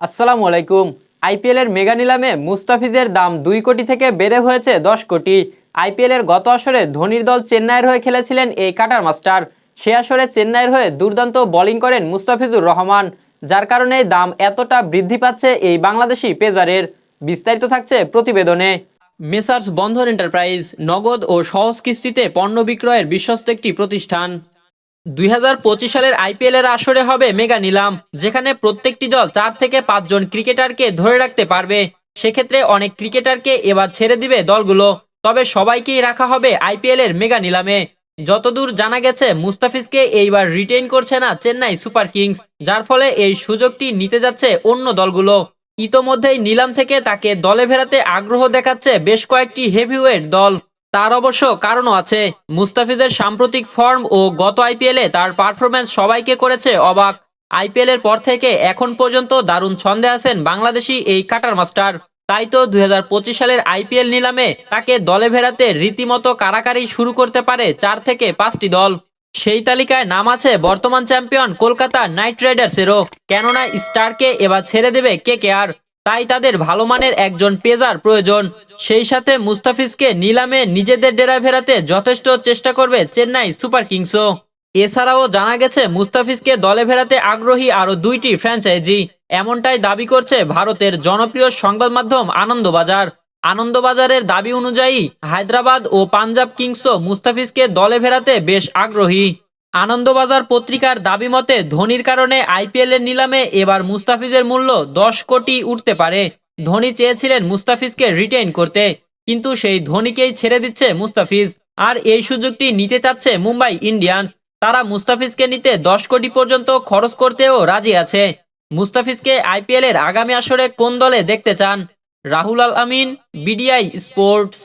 আসসালামু আলাইকুম। আইপিএলের মেগা নিলামে মুস্তাফিজের দাম দুই কোটি থেকে বেড়ে হয়েছে দশ কোটি। আইপিএলের গত আসরে ধোনির দল চেন্নাইয়ের হয়ে খেলেছিলেন এই কাটার মাস্টার। সে আসরে চেন্নাইয়ের হয়ে দুর্দান্ত বোলিং করেন মুস্তাফিজুর রহমান, যার কারণে দাম এতটা বৃদ্ধি পাচ্ছে এই বাংলাদেশি পেজারের। বিস্তারিত থাকছে প্রতিবেদনে। মেসার্স বন্ধন এন্টারপ্রাইজ, নগদ ও সহজ কিস্তিতে পণ্য বিক্রয়ের বিশ্বস্ত একটি প্রতিষ্ঠান। দুই হাজার পঁচিশ সালের আইপিএল এর আসরে হবে মেগা নিলাম, যেখানে প্রত্যেকটি দল চার থেকে পাঁচজন ক্রিকেটারকে ধরে রাখতে পারবে। সেক্ষেত্রে অনেক ক্রিকেটারকে এবার ছেড়ে দিবে দলগুলো, তবে সবাইকেই রাখা হবে আইপিএল এর মেগা নিলামে। যতদূর জানা গেছে, মুস্তাফিজকে এইবার রিটেইন করছে না চেন্নাই সুপার কিংস, যার ফলে এই সুযোগটি নিতে যাচ্ছে অন্য দলগুলো। ইতোমধ্যেই নিলাম থেকে তাকে দলে ফেরাতে আগ্রহ দেখাচ্ছে বেশ কয়েকটি হেভিওয়েট দল। তার অবশ্য কারণও আছে। মুস্তাফিজের সাম্প্রতিক ফর্ম ও গত আইপিএলে তার পারফরম্যান্স সবাইকে করেছে অবাক। আইপিএল এর পর থেকে এখন পর্যন্ত দারুণ ছন্দে আছেন বাংলাদেশি এই কাটার মাস্টার। তাই তো দুই হাজার পঁচিশ সালের আইপিএল নিলামে তাকে দলে ফেরাতে রীতিমতো কারাকারি শুরু করতে পারে চার থেকে পাঁচটি দল। সেই তালিকায় নাম আছে বর্তমান চ্যাম্পিয়ন কলকাতা নাইট রাইডার্সেরও। কেননা স্টারকে এবার ছেড়ে দেবে কে কে আর। তাই তাদের ভালো মানের একজন পেজার প্রয়োজন। সেই সাথে মুস্তাফিজকে নিলামে নিজেদের ডেরা ফেরাতে যথেষ্ট চেষ্টা করবে চেন্নাই সুপার কিংসও। এছাড়াও জানা গেছে, মুস্তাফিজকে দলে ফেরাতে আগ্রহী আরও দুইটি ফ্র্যাঞ্চাইজি। এমনটাই দাবি করছে ভারতের জনপ্রিয় সংবাদ মাধ্যম আনন্দবাজার। আনন্দবাজারের দাবি অনুযায়ী হায়দ্রাবাদ ও পাঞ্জাব কিংসও মুস্তাফিজকে দলে ফেরাতে বেশ আগ্রহী। আনন্দবাজার পত্রিকার দাবি মতে, ধোনির কারণে আইপিএল এর নিলামে এবার মুস্তাফিজের মূল্য দশ কোটি উঠতে পারে। ধোনি চেয়েছিলেন মুস্তাফিজকে রিটেইন করতে, কিন্তু সেই ধোনিকেই ছেড়ে দিচ্ছে মুস্তাফিজ। আর এই সুযোগটি নিতে চাচ্ছে মুম্বাই ইন্ডিয়ান্স। তারা মুস্তাফিজকে নিতে দশ কোটি পর্যন্ত খরচ করতেও রাজি আছে। মুস্তাফিজকে আইপিএল এর আগামী আসরে কোন দলে দেখতে চান? Rahul Al Amin, BDI sports.